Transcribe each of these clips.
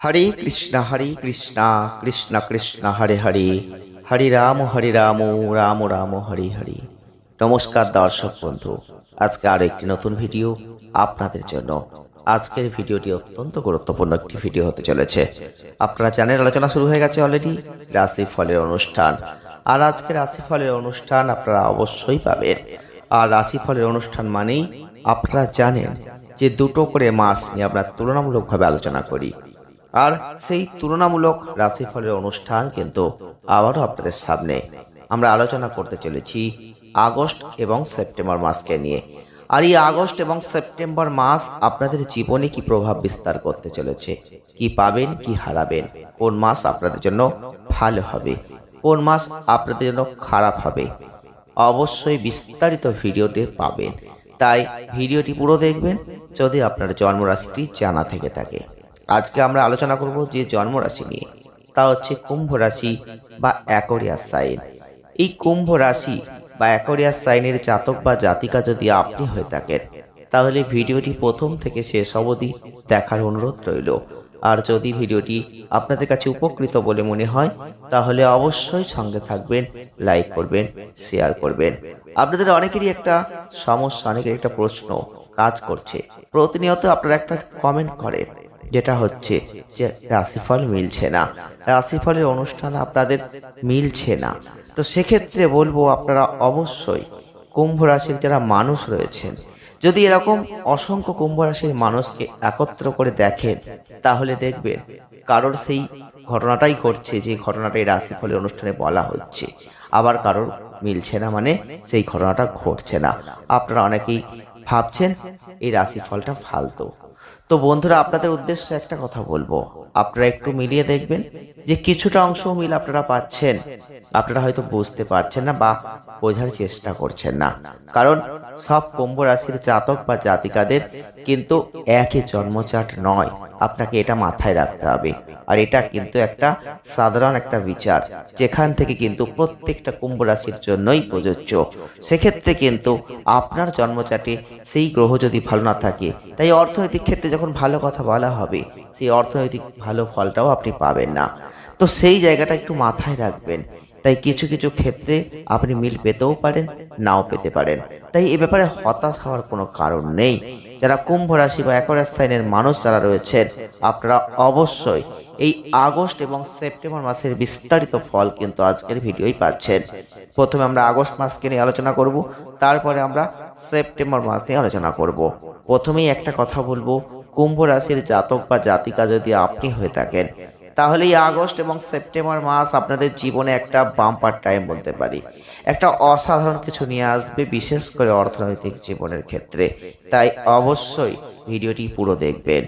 হরে কৃষ্ণ হরে কৃষ্ণ কৃষ্ণ কৃষ্ণ, হরে হরে। হরে রাম হরে রাম রাম রাম, হরে হরে। নমস্কার দর্শক বন্ধু, আজকে আরও একটি নতুন ভিডিও আপনাদের জন্য। আজকের ভিডিওটি অত্যন্ত গুরুত্বপূর্ণ একটি ভিডিও হতে চলেছে। আপনারা জানেন আলোচনা শুরু হয়ে গেছে অলরেডি রাশি ফলের অনুষ্ঠান। আর আজকে রাশি ফলের অনুষ্ঠান আপনারা অবশ্যই পাবেন। আর রাশি ফলের অনুষ্ঠান মানেই আপনারা জানেন যে দুটো করে মাস নিয়ে আমরা তুলনামূলকভাবে আলোচনা করি। আর সেই তুলনামূলক রাশিফলের অনুষ্ঠান কিন্তু আবারও আপনাদের সামনে আমরা আলোচনা করতে চলেছি আগস্ট এবং সেপ্টেম্বর মাসকে নিয়ে। আর এই আগস্ট এবং সেপ্টেম্বর মাস আপনাদের জীবনে কি প্রভাব বিস্তার করতে চলেছে? কি পাবেন, কি হারাবেন? কোন মাস আপনাদের জন্য ভালো হবে? কোন মাস আপনাদের জন্য খারাপ হবে? অবশ্যই বিস্তারিত ভিডিওটি পাবেন। তাই ভিডিওটি পুরো দেখবেন যদি আপনার জন্মরাশিটি জানা থেকে থাকে। আজকে আমরা আলোচনা করব যে জন্মরাশি নিয়ে। তা হচ্ছে কুম্ভ রাশি বা অ্যাকোরিয়াস সাইন। এই কুম্ভ রাশি বা অ্যাকোরিয়াস সাইনের জাতক বা জাতিকা যদি আপনি হয়ে থাকেন, তাহলে ভিডিওটি প্রথম থেকে শেষ অবধি দেখার অনুরোধ রইল। আর যদি ভিডিওটি আপনাদের কাছে উপকৃত বলে মনে হয়, তাহলে অবশ্যই সঙ্গে থাকবেন, লাইক করবেন, শেয়ার করবেন। আপনাদের অনেকেরই একটা সমস্যা অনেকের একটা প্রশ্ন কাজ করছে। প্রতিনিয়ত আপনারা একটা কমেন্ট করেন, যেটা হচ্ছে যে রাশিফল মিলছে না। রাশিফলের অনুষ্ঠান আপনাদের মিলছে না। তো সেক্ষেত্রে বলব আপনারা অবশ্যই কুম্ভ রাশির যারা মানুষ রয়েছেন যদি এরকম অসংখ্য কুম্ভ রাশির মানুষকে একত্র করে দেখেন তাহলে দেখবেন কারোর সেই ঘটনাটাই ঘটছে, যে ঘটনাটাই রাশিফলের অনুষ্ঠানে বলা হচ্ছে। আবার কারোর মিলছে না মানে সেই ঘটনাটা ঘটছে না। আপনারা অনেকেই ভাবছেন, এই রাশিফলটা ফালতু। তো বন্ধুরা, আপনাদের উদ্দেশ্যে একটা কথা বলব। আপনারা একটু মিলিয়ে দেখবেন যে কিছুটা অংশ মিল আপনারা পাচ্ছেন। আপনারা হয়তো বুঝতে পারছেন না বা বোঝার চেষ্টা করছেন না। কারণ সব কুম্ভ রাশির জাতক বা জাতিকাদের কিন্তু একই জন্মচাট নয়। আপনাকে এটা মাথায় রাখতে হবে। আর এটা কিন্তু একটা সাধারণ একটা বিচার, যেখান থেকে কিন্তু প্রত্যেকটা কুম্ভ রাশির জন্যই প্রযোজ্য। সেক্ষেত্রে কিন্তু আপনার জন্মচাটে সেই গ্রহ যদি ভালো না থাকে, তাই অর্থনৈতিক ক্ষেত্রে যখন ভালো কথা বলা হবে, সেই অর্থনৈতিক ভালো ফলটাও আপনি পাবেন না। তো সেই জায়গাটা একটু মাথায় রাখবেন। তাই কিছু কিছু ক্ষেত্রে আপনি মিল পেতেও পারেন, নাও পেতে পারেন। তাই এ ব্যাপারে হতাশ হওয়ার কোনো কারণ নেই। যারা কুম্ভ রাশি বা একরাস সাইনের মানুষ যারা রয়েছেন, আপনারা অবশ্যই এই আগস্ট এবং সেপ্টেম্বর মাসের বিস্তারিত ফল কিন্তু আজকের ভিডিওই পাচ্ছেন। প্রথমে আমরা আগস্ট মাসকে নিয়ে আলোচনা করব, তারপরে আমরা সেপ্টেম্বর মাস নিয়ে আলোচনা করব। প্রথমেই একটা কথা বলব কুম্ভ রাশির জাতক বা জাতিকা যদি আপনি হয়ে থাকেন, তাহলে এই আগস্ট এবং সেপ্টেম্বর মাস আপনাদের জীবনে একটা বাম্পার টাইম বলতে পারি। একটা অসাধারণ কিছু নিয়ে আসবে, বিশেষ করে অর্থনৈতিক জীবনের ক্ষেত্রে। তাই অবশ্যই ভিডিওটি পুরো দেখবেন।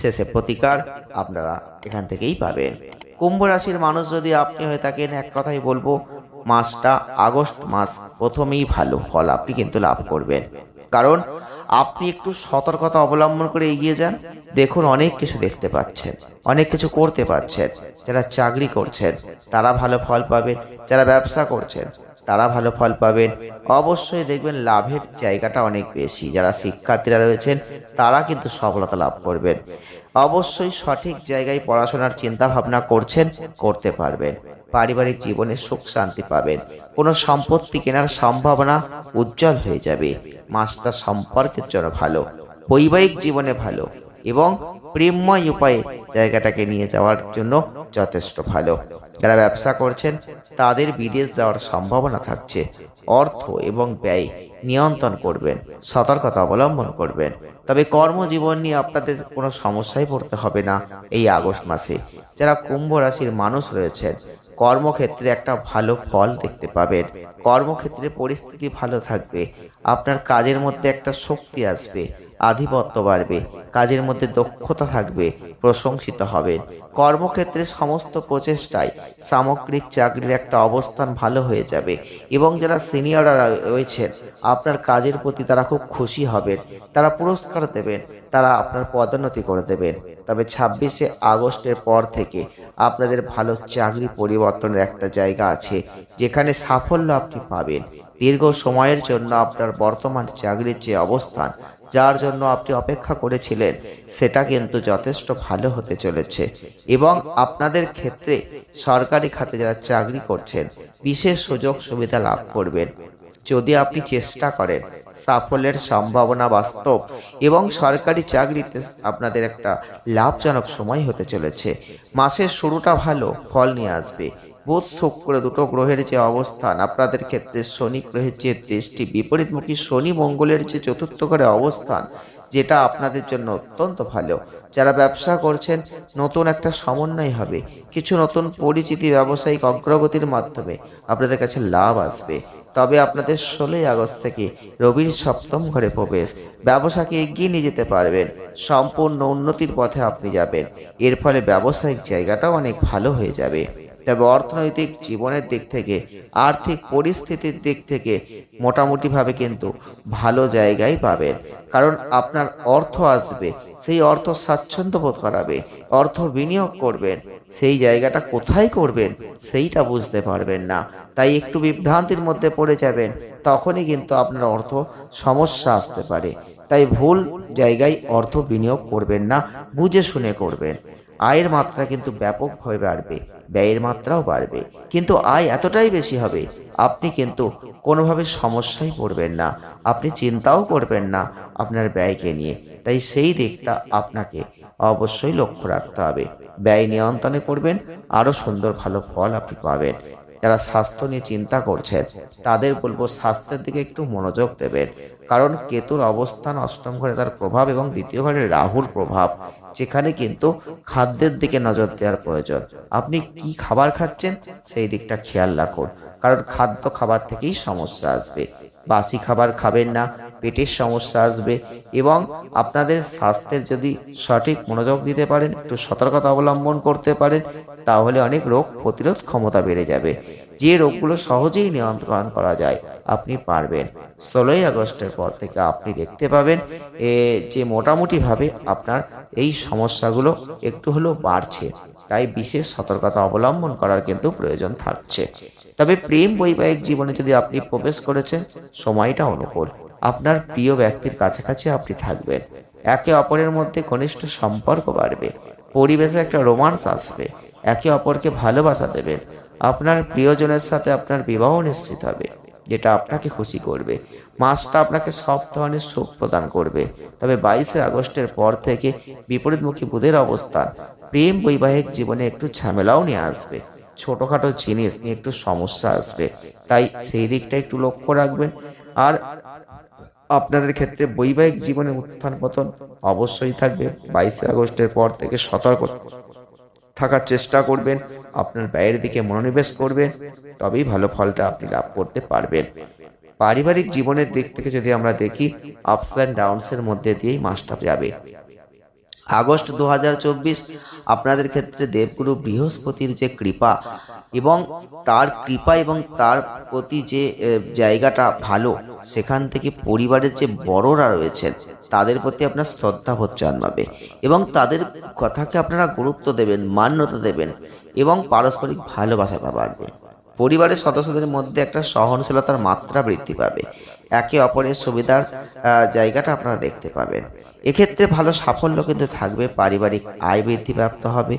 শেষে প্রতিকার আপনারা এখান থেকেই পাবেন। কুম্ভ রাশির মানুষ যদি আপনি হয়ে থাকেন, এক কথাই বলব, মাসটা আগস্ট মাস প্রথমেই ভালো ফল আপনি কিন্তু লাভ করবেন। কারণ আপনি একটু সতর্কতা অবলম্বন করে এগিয়ে যান। দেখুন অনেক কিছু দেখতে পাচ্ছেন, অনেক কিছু করতে পাচ্ছেন। যারা চাকরি করছেন, তারা ভালো ফল পাবেন, যারা ব্যবসা করছেন। তারা ভালো ফল পাবেন। অবশ্যই দেখবেন লাভের জায়গাটা অনেক বেশি। যারা শিক্ষার্থীরা রয়েছেন, তারা কিন্তু সফলতা লাভ করবেন। অবশ্যই সঠিক জায়গায় পড়াশোনার চিন্তা ভাবনা করছেন, করতে পারবেন। পারিবারিক জীবনে সুখ শান্তি পাবেন। কোনো সম্পত্তি কেনার সম্ভাবনা উজ্জ্বল হয়ে যাবে। মাসটা সম্পর্কের জন্য ভালো। বৈবাহিক জীবনে ভালো। এবং প্রেমময় উপায়ে জায়গাটাকে নিয়ে যাওয়ার জন্য যথেষ্ট ভালো। যারা ব্যবসা করছেন, তাদের বিদেশ যাওয়ার সম্ভাবনা থাকছে। অর্থ এবং ব্যয় নিয়ন্ত্রণ করবেন, সতর্কতা অবলম্বন করবেন। তবে কর্মজীবন নিয়ে আপনাদের কোনো সমস্যায় পড়তে হবে না এই আগস্ট মাসে। যারা কুম্ভ রাশির মানুষ রয়েছেন, কর্মক্ষেত্রে একটা ভালো ফল দেখতে পাবেন। কর্মক্ষেত্রে পরিস্থিতি ভালো থাকবে, আপনার কাজের মধ্যে একটা শক্তি আসবে। আধিপত্য বাড়বে, কাজের মধ্যে দক্ষতা থাকবে, প্রশংসিত হবেন কর্মক্ষেত্রে সমস্ত প্রচেষ্টায় সামগ্রিক চাকরির একটা অবস্থান ভালো হয়ে যাবে এবং যারা সিনিয়ররা রয়েছেন, আপনার কাজের প্রতি তারা খুব খুশি হবেন, তারা পুরস্কার দেবেন, তারা আপনার পদোন্নতি করে দেবেন। তবে ছাব্বিশে আগস্টের পর থেকে আপনাদের ভালো চাকরি পরিবর্তনের একটা জায়গা আছে, যেখানে সাফল্য আপনি পাবেন। দীর্ঘ সময়ের জন্য আপনার বর্তমান চাকরির যে অবস্থান যার জন্য আপনি অপেক্ষা করেছিলেন, সেটা কিন্তু যথেষ্ট ভালো হতে চলেছে। এবং আপনাদের ক্ষেত্রে সরকারি খাতে যারা চাকরি করছেন, বিশেষ সুযোগ সুবিধা লাভ করবেন। যদি আপনি চেষ্টা করেন, সাফল্যের সম্ভাবনা বাস্তব এবং সরকারি চাকরিতে আপনাদের একটা লাভজনক সময় হতে চলেছে। মাসের শুরুটা ভালো, ফল নিয়ে আসবে। বুধ শুক্র দুটো গ্রহের যে অবস্থান, আপনাদের ক্ষেত্রে শনি গ্রহের যে দৃষ্টি, বিপরীতমুখী শনি মঙ্গলের যে চতুর্থ ঘরে অবস্থান, যেটা আপনাদের জন্য অত্যন্ত ভালো। যারা ব্যবসা করছেন, নতুন একটা সমন্বয় হবে, কিছু নতুন পরিচিতি, ব্যবসায়িক অগ্রগতির মাধ্যমে আপনাদের কাছে লাভ আসবে। তবে আপনাদের ষোলোই আগস্ট থেকে রবির সপ্তম ঘরে প্রবেশ, ব্যবসাকে এগিয়ে নিয়ে যেতে পারবেন, সম্পূর্ণ উন্নতির পথে আপনি যাবেন। এর ফলে ব্যবসায়িক জায়গাটাও অনেক ভালো হয়ে যাবে। তবে অর্থনৈতিক জীবনের দিক থেকে, আর্থিক পরিস্থিতির দিক থেকে মোটামুটিভাবে কিন্তু ভালো জায়গায় পাবেন। কারণ আপনার অর্থ আসবে, সেই অর্থ স্বাচ্ছন্দ্য বোধ করাবে, অর্থ বিনিয়োগ করবেন, সেই জায়গাটা কোথায় করবেন সেইটা বুঝতে পারবেন না। তাই একটু বিভ্রান্তির মধ্যে পড়ে যাবেন, তখনই কিন্তু আপনার অর্থ সমস্যা আসতে পারে। তাই ভুল জায়গায় অর্থ বিনিয়োগ করবেন না, বুঝে শুনে করবেন। আয়ের মাত্রা কিন্তু ব্যাপকভাবে বাড়বে, ব্যয়ের মাত্রাও বাড়বে। কিন্তু আয় এতটাই বেশি হবে, আপনি কিন্তু কোনোভাবে সমস্যায় পড়বেন না, আপনি চিন্তাও করবেন না আপনার ব্যয়কে নিয়ে। তাই সেই দিকটা আপনাকে অবশ্যই লক্ষ্য রাখতে হবে। ব্যয় নিয়ন্ত্রণে করবেন, আরও সুন্দর ভালো ফল আপনি পাবেন। যারা স্বাস্থ্য নিয়ে চিন্তা করছেন তাদের বলব স্বাস্থ্যের দিকে একটু মনোযোগ দেবেন। কারণ কেতুর অবস্থান অষ্টম ঘরে তার প্রভাব এবং দ্বিতীয় ঘরে রাহুর প্রভাব, যেখানে কিন্তু খাদ্যের দিকে নজর দেওয়ার প্রয়োজন। আপনি কি খাবার খাচ্ছেন, সেই দিকটা খেয়াল রাখুন। কারণ খাদ্য খাবার থেকেই সমস্যা আসবে। বাসি খাবার খাবেন না পেটের সমস্যা আসবে এবং আপনাদের স্বাস্থ্যের যদি সঠিক মনোযোগ দিতে পারেন একটু সতর্কতা অবলম্বন করতে পারেন তাহলে অনেক রোগ প্রতিরোধ ক্ষমতা বেড়ে যাবে। যে রোগগুলো সহজেই নিয়ন্ত্রণ করা যায় আপনি পারবেন। ষোলোই আগস্টের পর থেকে আপনি দেখতে পাবেন এ, যে মোটামুটিভাবে আপনার এই সমস্যাগুলো একটু হলেও বাড়ছে। তাই বিশেষ সতর্কতা অবলম্বন করার কিন্তু প্রয়োজন থাকছে। তবে প্রেম বৈবাহিক জীবনে যদি আপনি প্রবেশ করেছেন সময়টা অনুকূল। আপনার প্রিয় ব্যক্তির কাছাকাছি আপনি থাকবেন। একে অপরের মধ্যে ঘনিষ্ঠ সম্পর্ক বাড়বে, পরিবেশে একটা রোমান্স আসবে, একে অপরকে ভালোবাসা দেবেন আপনার প্রিয়জনের সাথে আপনার বিবাহ নিশ্চিত হবে, যেটা আপনাকে খুশি করবে, মাসটা আপনাকে সব ধরনের সুখ প্রদান করবে। তবে বাইশে আগস্টের পর থেকে বিপরীতমুখী বুধের অবস্থান, প্রেম বৈবাহিক জীবনে একটু ঝামেলাও নিয়ে আসবে, ছোটখাটো জিনিস নিয়ে একটু সমস্যা আসবে, তাই সেই দিকটা একটু লক্ষ্য রাখবেন। আর আপনাদের ক্ষেত্রে বৈবাহিক জীবনে উত্থান পতন অবশ্যই থাকবে। বাইশে আগস্টের পর থেকে সতর্ক থাকার চেষ্টা করবেন, আপনার ব্যয়ের দিকে মনোনিবেশ করবেন, তবেই ভালো ফলটা আপনি লাভ করতে পারবেন। পারিবারিক জীবনের দিক থেকে যদি আমরা দেখি আপস অ্যান্ড ডাউনসের মধ্যে দিয়েই মাসটা যাবে। আগস্ট দু হাজার চব্বিশ আপনাদের ক্ষেত্রে দেবগুরু বৃহস্পতির যে কৃপা এবং তার কৃপা এবং তার প্রতি যে জায়গাটা ভালো, সেখান থেকে পরিবারের যে বড়রা রয়েছেন, তাদের প্রতি আপনার শ্রদ্ধাবোধ জন্মাবে এবং তাদের কথাকে আপনারা গুরুত্ব দেবেন, মান্যতা দেবেন এবং পারস্পরিক ভালোবাসাটা বাড়বে। পরিবারের সদস্যদের মধ্যে একটা সহনশীলতার মাত্রা বৃদ্ধি পাবে। একে অপরের সুবিধার জায়গাটা আপনারা দেখতে পাবেন। এক্ষেত্রে ভালো সাফল্য কিন্তু থাকবে, পারিবারিক আয় বৃদ্ধি প্রাপ্ত হবে।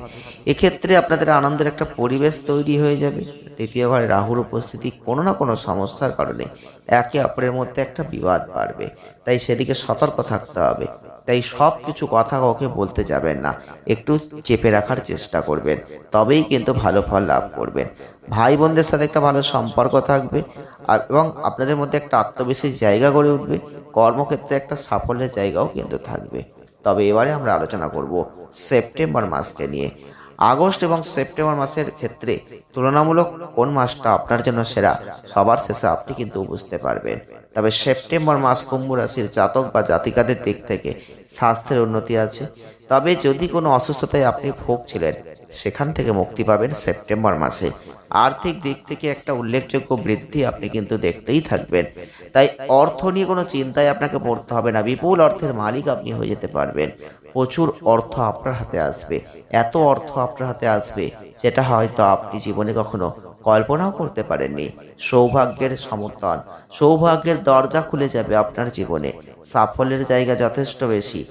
এক্ষেত্রে আপনাদের আনন্দের একটা পরিবেশ তৈরি হয়ে যাবে। তৃতীয় ঘরে রাহুর উপস্থিতি কোনো না কোনো সমস্যার কারণে একে অপরের মধ্যে একটা বিবাদ বাড়বে। তাই সেদিকে সতর্ক থাকতে হবে। তাই সব কিছু কথা কাউকে বলতে যাবেন না। একটু চেপে রাখার চেষ্টা করবেন, তবেই কিন্তু ভালো ফল লাভ করবেন। ভাই বোনদের সাথে একটা ভালো সম্পর্ক থাকবে এবং আপনাদের মধ্যে একটা আত্মবিশ্বাস জায়গা গড়ে উঠবে, কর্মক্ষেত্রে একটা সাফল্যের জায়গাও কিন্তু থাকবে। তবে এবারে আমরা আলোচনা করব সেপ্টেম্বর মাসকে নিয়ে। আগস্ট এবং সেপ্টেম্বর মাসের ক্ষেত্রে তুলনামূলক কোন মাসটা আপনার জন্য সেরা? সবার শেষে আপনি কিন্তু বুঝতে পারবেন। তবে সেপ্টেম্বর মাস কুম্ভ রাশির জাতক বা জাতিকাদের দিক থেকে স্বাস্থ্যের উন্নতি আছে। তবে যদি কোনো অসুস্থতায় আপনি ভুগছিলেন, সেখান থেকে মুক্তি পাবেন সেপ্টেম্বর মাসে। আর্থিক দিক থেকে একটা উল্লেখযোগ্য বৃদ্ধি আপনি কিন্তু দেখতেই থাকবেন। তাই অর্থ নিয়ে কোনো চিন্তায় আপনাকে পড়তে হবে না। বিপুল অর্থের মালিক আপনি হয়ে যেতে পারবেন। প্রচুর অর্থ আপনার হাতে আসবে। এত অর্থ আপনার হাতে আসবে, যেটা হয়তো আপনি জীবনে কখনো কল্পনাও করতে পারেননি। সৌভাগ্যের সমর্থন, সৌভাগ্যের দরজা খুলে যাবে আপনার জীবনে। সাফল্যের জায়গা যথেষ্ট বেশি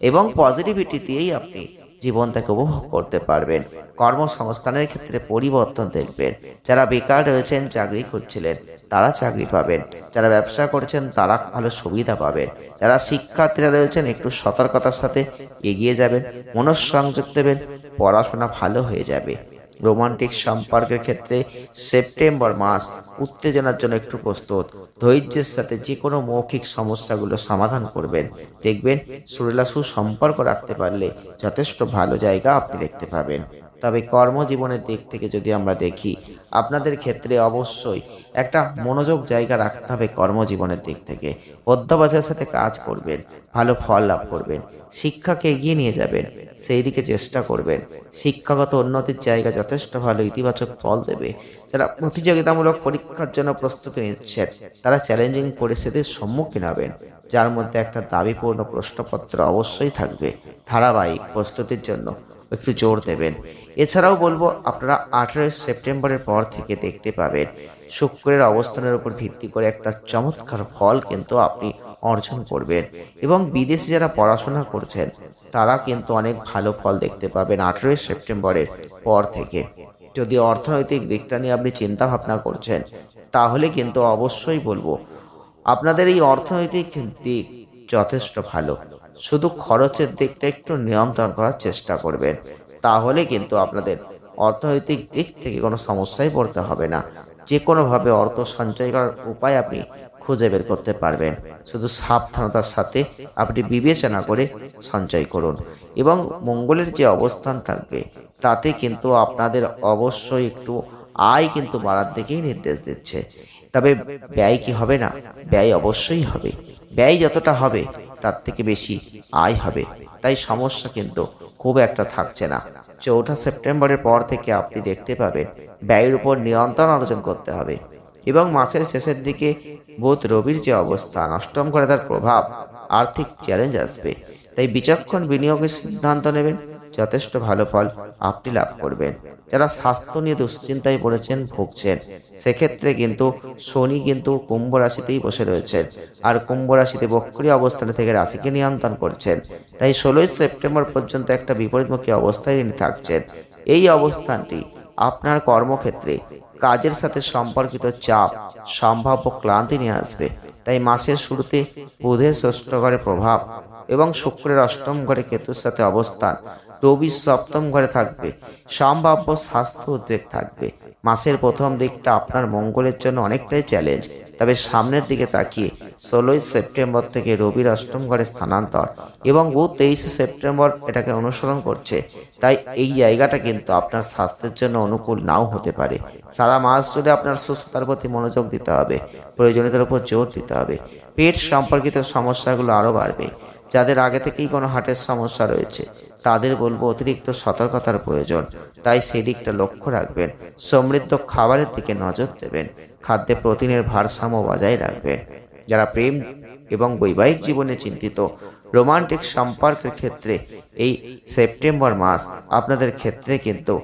এবং পজিটিভিটি দিয়েই আপনি জীবনটাকে উপভোগ করতে পারবেন। কর্মসংস্থানের ক্ষেত্রে পরিবর্তন দেখবেন। যারা বেকার রয়েছেন, চাকরি খুঁজছিলেন তারা চাকরি পাবেন। যারা ব্যবসা করছেন, তারা ভালো সুবিধা পাবেন। যারা শিক্ষার্থীরা রয়েছেন, একটু সতর্কতার সাথে এগিয়ে যাবেন, মনঃসংযোগ দেবেন, পড়াশোনা ভালো হয়ে যাবে। রোমান্টিক সম্পর্কের ক্ষেত্রে সেপ্টেম্বর মাস উত্তেজনার জন্য একটু প্রস্তুত। ধৈর্যের সাথে যে কোনো মৌখিক সমস্যাগুলো সমাধান করবেন। দেখবেন সুরেলা সুসম্পর্ক রাখতে পারলে যথেষ্ট ভালো জায়গা আপনি দেখতে পাবেন। তবে কর্মজীবনের দিক থেকে যদি আমরা দেখি, আপনাদের ক্ষেত্রে অবশ্যই একটা মনোযোগ জায়গা রাখতে হবে কর্মজীবনের দিক থেকে। অধ্যাবাসের সাথে কাজ করবেন, ভালো ফল লাভ করবেন, শিক্ষাকে এগিয়ে নিয়ে যাবেন সেই দিকে চেষ্টা করবেন। শিক্ষাগত উন্নতির জায়গা যথেষ্ট ভালো ইতিবাচক ফল দেবে। যারা প্রতিযোগিতামূলক পরীক্ষার জন্য প্রস্তুতি নিচ্ছেন, তারা চ্যালেঞ্জিং পরিস্থিতির সম্মুখীন হবেন, যার মধ্যে একটা দাবিপূর্ণ প্রশ্নপত্র অবশ্যই থাকবে। ধারাবাহিক প্রস্তুতির জন্য একটু জোর দেবেন। এছাড়াও বলব, আপনারা আঠেরোই সেপ্টেম্বরের পর থেকে দেখতে পাবেন, শুক্রের অবস্থানের উপর ভিত্তি করে একটা চমৎকার ফল কিন্তু আপনি অর্জন করবেন। এবং বিদেশে যারা পড়াশোনা করছেন, তারা কিন্তু অনেক ভালো ফল দেখতে পাবেন আঠেরোই সেপ্টেম্বরের পর থেকে। যদি অর্থনৈতিক দিকটা নিয়ে আপনি চিন্তা ভাবনা করছেন, তাহলে কিন্তু অবশ্যই বলব, আপনাদের এই অর্থনৈতিক দিক যথেষ্ট ভালো। শুধু খরচের দিকটা একটু নিয়ন্ত্রণ করার চেষ্টা করবেন। তাহলে কিন্তু আপনাদের অর্থনৈতিক দিক থেকে কোনো সমস্যায় পড়তে হবে না। যে কোনোভাবে অর্থ সঞ্চয় করার উপায় আপনি খুঁজে বের করতে পারবেন। শুধু সাবধানতার সাথে আপনি বিবেচনা করে সঞ্চয় করুন। এবং মঙ্গলের যে অবস্থান থাকবে, তাতে কিন্তু আপনাদের অবশ্যই একটু আয় কিন্তু বাড়ার দিকেই নির্দেশ দিচ্ছে। তবে ব্যয় কি হবে না? ব্যয় অবশ্যই হবে। ব্যয় যতটা হবে তার থেকে বেশি আয় হবে। তাই সমস্যা কিন্তু খুব একটা থাকছে না। চৌঠা সেপ্টেম্বরের পর থেকে আপনি দেখতে পাবেন ব্যয়ের উপর নিয়ন্ত্রণ অর্জন করতে হবে এবং মাসের শেষের দিকে বোধ রবির যে অবস্থান অষ্টম করে তার প্রভাব, আর্থিক চ্যালেঞ্জ আসবে। তাই বিচক্ষণ বিনিয়োগের সিদ্ধান্ত নেবেন। যথেষ্ট ভালো ফল আপনি লাভ করবেন। যারা স্বাস্থ্য নিয়ে দুশ্চিন্তায় পড়েছেন, ভুগছেন, সেক্ষেত্রে কিন্তু শনি কিন্তু কুম্ভ রাশিতেই বসে রয়েছেন আর কুম্ভ রাশিতে বক্রী অবস্থানে থেকে রাশিকে নিয়ন্ত্রণ করছেন। তাই ষোলোই সেপ্টেম্বর পর্যন্ত একটা বিপরীতমুখী অবস্থায় তিনি থাকছেন। এই অবস্থানটি আপনার কর্মক্ষেত্রে কাজের সাথে সম্পর্কিত চাপ, সম্ভাব্য ক্লান্তি নিয়ে আসবে। তাই মাসের শুরুতে বুধের ষষ্ঠ ঘরে প্রভাব এবং শুক্রের অষ্টম ঘরে কেতুর সাথে অবস্থান রবির সপ্তম ঘরে থাকবে। সম্ভাব্য স্বাস্থ্য উদ্বেগ থাকবে। মাসের প্রথম দিকটা আপনার মঙ্গলের জন্য অনেকটাই চ্যালেঞ্জ তবে সামনের দিকে তাকিয়ে ষোলোই সেপ্টেম্বর থেকে রবির অষ্টম ঘরে স্থানান্তর এবং বুধ তেইশে সেপ্টেম্বর এটাকে অনুসরণ করছে। তাই এই জায়গাটা কিন্তু আপনার স্বাস্থ্যের জন্য অনুকূল নাও হতে পারে। সারা মাস জুড়ে আপনার সুস্থতার প্রতি মনোযোগ দিতে হবে। প্রয়োজনীয়তার উপর জোর দিতে হবে। পেট সম্পর্কিত সমস্যাগুলো আরও বাড়বে। যাদের আগে থেকেই কোনো হার্টের সমস্যা রয়েছে, তাদের বলব অতিরিক্ত সতর্কতার প্রয়োজন। তাই সেই দিকটা লক্ষ্য রাখবেন, সমৃদ্ধ খাবারের দিকে নজর দেবেন, খাদ্যে প্রোটিনের ভারসাম্য বজায় রাখবেন। যারা প্রেম এবং বৈবাহিক জীবনে চিন্তিত রোমান্টিক সম্পর্কের ক্ষেত্রে এই সেপ্টেম্বর মাস আপনাদের ক্ষেত্রে কিন্তু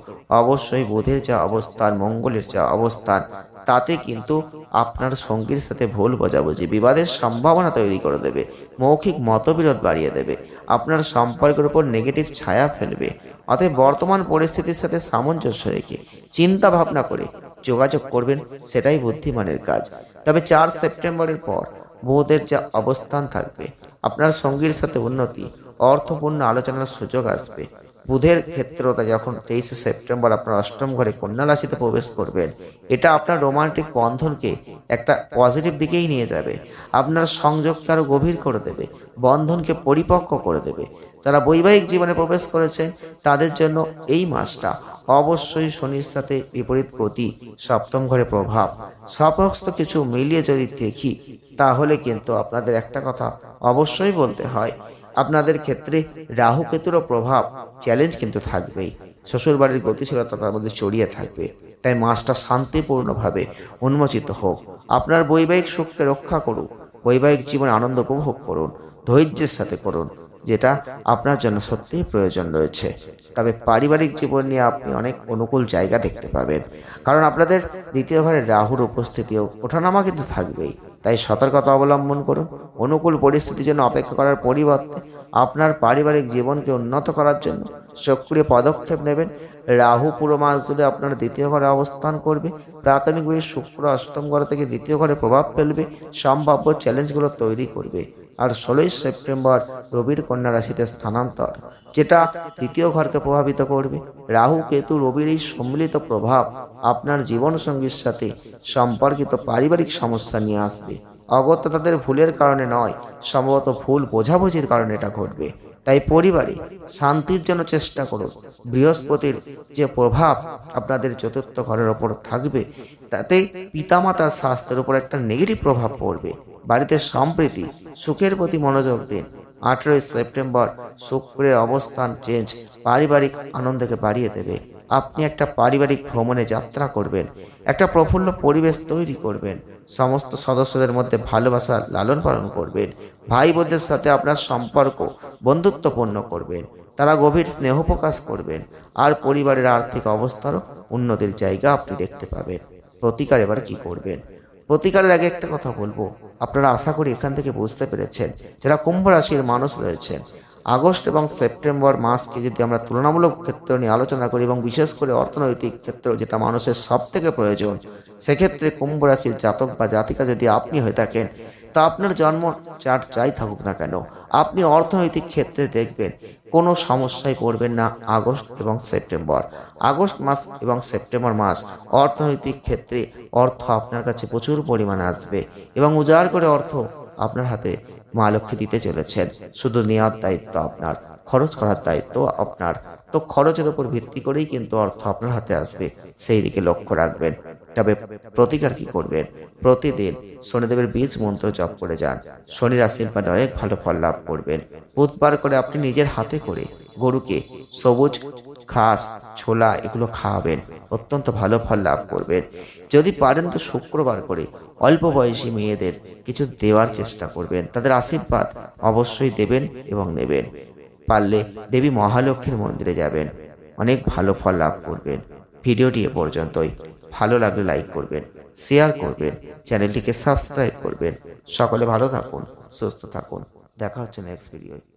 অবশ্যই বুধের যা অবস্থান, মঙ্গলের যা অবস্থান, তাতে কিন্তু আপনার সঙ্গীর সাথে ভুল বোঝাবুঝি, বিবাদের সম্ভাবনা তৈরি করে দেবে, মৌখিক মতবিরোধ বাড়িয়ে দেবে, আপনার সম্পর্কের উপর নেগেটিভ ছায়া ফেলবে। অতএব বর্তমান পরিস্থিতির সাথে সামঞ্জস্য রেখে চিন্তা ভাবনা করে যোগাযোগ করবেন, সেটাই বুদ্ধিমানের কাজ। তবে চার সেপ্টেম্বরের পর বুধের যা অবস্থান থাকবে আপনার সঙ্গীর সাথে উন্নতি অর্থপূর্ণ আলোচনার সুযোগ আসবে। বুধের ক্ষেত্রটা যখন তেইশে সেপ্টেম্বর আপনার অষ্টম ঘরে কন্যা রাশিতে প্রবেশ করবেন, এটা আপনার রোমান্টিক বন্ধনকে একটা পজিটিভ দিকেই নিয়ে যাবে। আপনার সংযোগকে আরও গভীর করে দেবে, বন্ধনকে পরিপক্ক করে দেবে। যারা বৈবাহিক জীবনে প্রবেশ করেছেন তাদের জন্য এই মাসটা অবশ্যই শনির সাথে বিপরীত গতি, সপ্তম ঘরে প্রভাব। সমস্ত কিছু মিলিয়ে যদি দেখি, তাহলে কিন্তু আপনাদের একটা কথা অবশ্যই বলতে হয় আপনাদের ক্ষেত্রে রাহু কেতুরও প্রভাব চ্যালেঞ্জ কিন্তু থাকবেই। শ্বশুরবাড়ির গতিশীলতা তার মধ্যে জড়িয়ে থাকবে। তাই মাসটা শান্তিপূর্ণভাবে উন্মোচিত হোক। আপনার বৈবাহিক সুখকে রক্ষা করুক। বৈবাহিক জীবনে আনন্দ উপভোগ করুন। ধৈর্যের সাথে করুন, যেটা আপনার জন্য সত্যিই প্রয়োজন রয়েছে। তবে পারিবারিক জীবন নিয়ে আপনি অনেক অনুকূল জায়গা দেখতে পাবেন। কারণ আপনাদের দ্বিতীয় ঘরে রাহুর উপস্থিতিও ওঠানামা কিন্তু থাকবেই। তাই সতর্কতা অবলম্বন করুন। অনুকূল পরিস্থিতির জন্য অপেক্ষা করার পরিবর্তে আপনার পারিবারিক জীবনকে উন্নত করার জন্য সক্রিয় পদক্ষেপ নেবেন। রাহু পুরো মাস জুড়ে আপনার দ্বিতীয় ঘরে অবস্থান করবে। প্রাথমিকভাবে শুক্র অষ্টম ঘর থেকে দ্বিতীয় ঘরে প্রভাব ফেলবে। সম্ভাব্য চ্যালেঞ্জগুলো তৈরি করবে। আর ষোলোই সেপ্টেম্বর রবির কন্যা রাশিতে স্থানান্তর, যেটা দ্বিতীয় ঘরকে প্রভাবিত করবে। রাহু কেতু রবির এই সম্মিলিত প্রভাব আপনার জীবনসঙ্গীর সাথে সম্পর্কিত পারিবারিক সমস্যা নিয়ে আসবে। অগত্যা তাদের ভুলের কারণে নয়, সম্ভবত ভুল বোঝাবুঝির কারণে এটা ঘটবে। তাই পরিবারে শান্তির জন্য চেষ্টা করুন। বৃহস্পতির যে প্রভাব আপনাদের চতুর্থ ঘরের ওপর থাকবে, তাতে পিতামাতার স্বাস্থ্যের উপর একটা নেগেটিভ প্রভাব পড়বে। বাড়িতে সম্প্রীতি, সুখের প্রতি মনোযোগ দিন। আঠেরোই সেপ্টেম্বর শুক্রের অবস্থান চেঞ্জ পারিবারিক আনন্দকে বাড়িয়ে দেবে। আপনি একটা পারিবারিক ভ্রমণে যাত্রা করবেন, একটা প্রফুল্ল পরিবেশ তৈরি করবেন, সমস্ত সদস্যদের মধ্যে ভালোবাসা লালন পালন করবেন, ভাই বোনদের সাথে আপনার সম্পর্ক বন্ধুত্বপূর্ণ করবেন, তারা গভীর স্নেহ প্রকাশ করবেন, আর পরিবারের আর্থিক অবস্থারও উন্নতির জায়গা আপনি দেখতে পাবেন। প্রতিকার এবার কি করবেন? প্রতিকারের আগে একটা কথা বলব। আপনারা আশা করি এখান থেকে বুঝতে পেরেছেন, যারা কুম্ভ রাশির মানুষ রয়েছেন আগস্ট এবং সেপ্টেম্বর মাসকে যদি আমরা তুলনামূলক ক্ষেত্র নিয়ে আলোচনা করি এবং বিশেষ করে অর্থনৈতিক ক্ষেত্র যেটা মানুষের সব থেকে প্রয়োজন, সেক্ষেত্রে কুম্ভ রাশির জাতক বা জাতিকা যদি আপনি হয়ে থাকেন, তা আপনার জন্ম চার্ট যাই থাকুক না কেন, আপনি অর্থনৈতিক ক্ষেত্রে দেখবেন কোনো সমস্যায় পড়বেন না আগস্ট এবং সেপ্টেম্বর। আগস্ট মাস এবং সেপ্টেম্বর মাস অর্থনৈতিক ক্ষেত্রে অর্থ আপনার কাছে প্রচুর পরিমাণে আসবে এবং উজাড় করে অর্থ আপনার হাতে মা লক্ষ্মী দিতে চলেছেন। শুধু নেওয়ার দায়িত্ব আপনার, খরচ করার দায়িত্ব আপনার। তো খরচের উপর ভিত্তি করেই কিন্তু অর্থ আপনার হাতে আসবে সেই দিকে লক্ষ্য রাখবেন। তবে প্রতিকার কি করবেন? প্রতিদিন শনিদেবের বীজ মন্ত্র জপ করে যান। শনির আশীর্বাদে অনেক ভালো ফল লাভ করবেন। বুধবার করে আপনি নিজের হাতে করে গরুকে সবুজ, ঘাস, ছোলা এগুলো খাওয়াবেন। অত্যন্ত ভালো ফল লাভ করবেন। যদি পারেন তো শুক্রবার করে অল্প বয়সী মেয়েদের কিছু দেওয়ার চেষ্টা করবেন। তাদের আশীর্বাদ অবশ্যই দেবেন এবং নেবেন। পারলে দেবী মহালক্ষ্মীর মন্দিরে যাবেন। অনেক ভালো ফল লাভ করবেন। ভিডিওটি এ পর্যন্তই। ভালো লাগলে লাইক করবেন শেয়ার করবেন চ্যানেলটিকে সাবস্ক্রাইব করবেন। সকলে ভালো থাকুন, সুস্থ থাকুন। দেখা হচ্ছে নেক্সট ভিডিও ধন্যবাদ